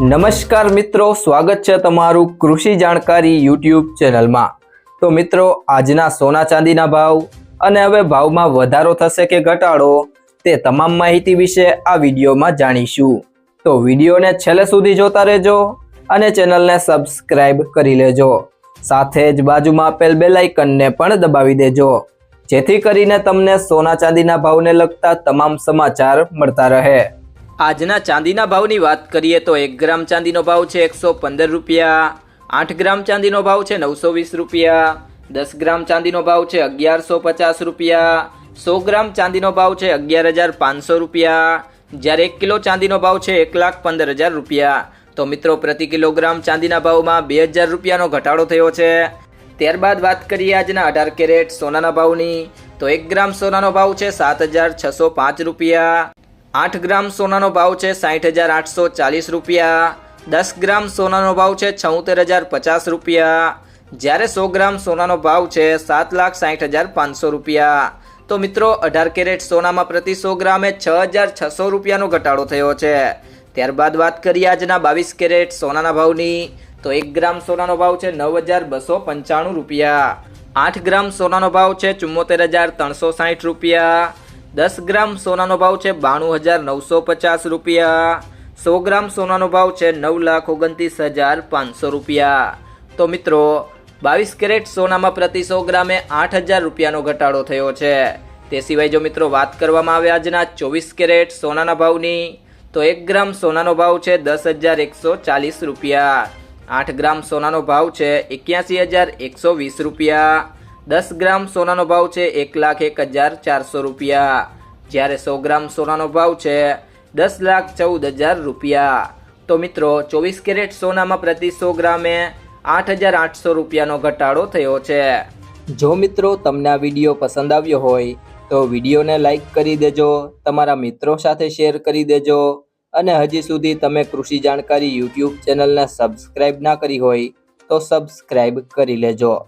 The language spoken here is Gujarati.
નમસ્કાર મિત્રો, સ્વાગત છે તમારું કૃષિ જાણકારી યુટ્યુબ ચેનલમાં. તો મિત્રો, આજના સોના ચાંદીના ભાવ અને હવે ભાવમાં વધારો થશે કે ઘટાડો તે તમામ માહિતી વિશે આ વિડીયોમાં જાણીશું. તો વિડીયોને છેલ્લે સુધી જોતા રહેજો અને ચેનલને સબસ્ક્રાઇબ કરી લેજો. સાથે જ બાજુમાં આપેલ બેલાઇકનને પણ દબાવી દેજો. જેથી કરીને તમને સોના ચાંદીના ભાવને લગતા તમામ સમાચાર મળતા રહે. આજના ચાંદીના ભાવની વાત કરીએ તો એક ગ્રામ ચાંદીનો ભાવ છે એકસો પંદર રૂપિયા, આઠ ગ્રામ ચાંદીનો ભાવ છે નવસો વીસ રૂપિયા, દસ ગ્રામ ચાંદીનો ભાવ છે અગિયારસો પચાસ રૂપિયા, સો ગ્રામ ચાંદીનો ભાવ છે અગિયાર હજાર પાંચસો રૂપિયા, જ્યારે એક કિલો ચાંદીનો ભાવ છે એક લાખ પંદર હજાર રૂપિયા. તો મિત્રો, પ્રતિ કિલોગ્રામ ચાંદીના ભાવમાં બે હજાર રૂપિયાનો ઘટાડો થયો છે. ત્યારબાદ વાત કરીએ આજના અઢાર કેરેટ સોનાના ભાવની. તો એક ગ્રામ સોનાનો ભાવ છે સાત હજાર છસો પાંચ રૂપિયા. આઠ ગ્રામ સોનાનો ભાવ છે સાઠ હજાર આઠસો ચાલીસ રૂપિયા. દસ ગ્રામ સોનાનો ભાવ છે છોતેર હજાર પચાસ રૂપિયા. જ્યારે સો ગ્રામ સોનાનો ભાવ છે સાત લાખ સાઠ હજાર પાંચસો રૂપિયા. તો મિત્રો, અઢાર કેરેટ સોનામાં પ્રતિ સો ગ્રામે છ હજાર છસો રૂપિયાનો ઘટાડો થયો છે. ત્યારબાદ વાત કરીએ આજના બાવીસ કેરેટ સોનાના ભાવની. તો એક ગ્રામ સોનાનો ભાવ છે નવ હજાર બસો પંચાણું રૂપિયા. આઠ ગ્રામ સોનાનો ભાવ છે ચુમ્મોતેર હજાર ત્રણસો સાઠ રૂપિયા. દસ ગ્રામ સોનાનો ભાવ છે બાણું હજાર નવસો પચાસ રૂપિયા. સો ગ્રામ સોનાનો ભાવ છે નવ લાખ ઓગણત્રીસ હજાર પાંચસો રૂપિયા. તો મિત્રો, બાવીસ કેરેટ સોનામાં પ્રતિ સો ગ્રામે આઠ હજાર રૂપિયાનો ઘટાડો થયો છે. તે સિવાય જો મિત્રો વાત કરવામાં આવે આજના ચોવીસ કેરેટ સોનાના ભાવની, તો એક ગ્રામ સોનાનો ભાવ છે દસ હજાર એકસો ચાલીસ રૂપિયા. આઠ ગ્રામ સોનાનો ભાવ છે એક્યાસી હજાર એકસો વીસ રૂપિયા. દસ ગ્રામ સોનાનો ભાવ છે એક લાખ એક હજાર ચારસો રૂપિયા. જ્યારે સો ગ્રામ સોનાનો ભાવ છે દસ લાખ ચૌદ હજાર રૂપિયા. તો મિત્રો, ચોવીસ કેરેટ સોનામાં પ્રતિ સો ગ્રામે આઠ હજાર આઠસો રૂપિયાનો ઘટાડો થયો છે. જો મિત્રો, તમને આ વીડિયો પસંદ આવ્યો હોય, તો વિડીયોને લાઈક કરી દેજો, તમારા મિત્રો સાથે શેર કરી દેજો, અને હજી સુધી તમે કૃષિ જાણકારી યુટ્યુબ ચેનલને સબસ્ક્રાઇબ ના કરી હોય, તો સબસ્ક્રાઇબ કરી લેજો.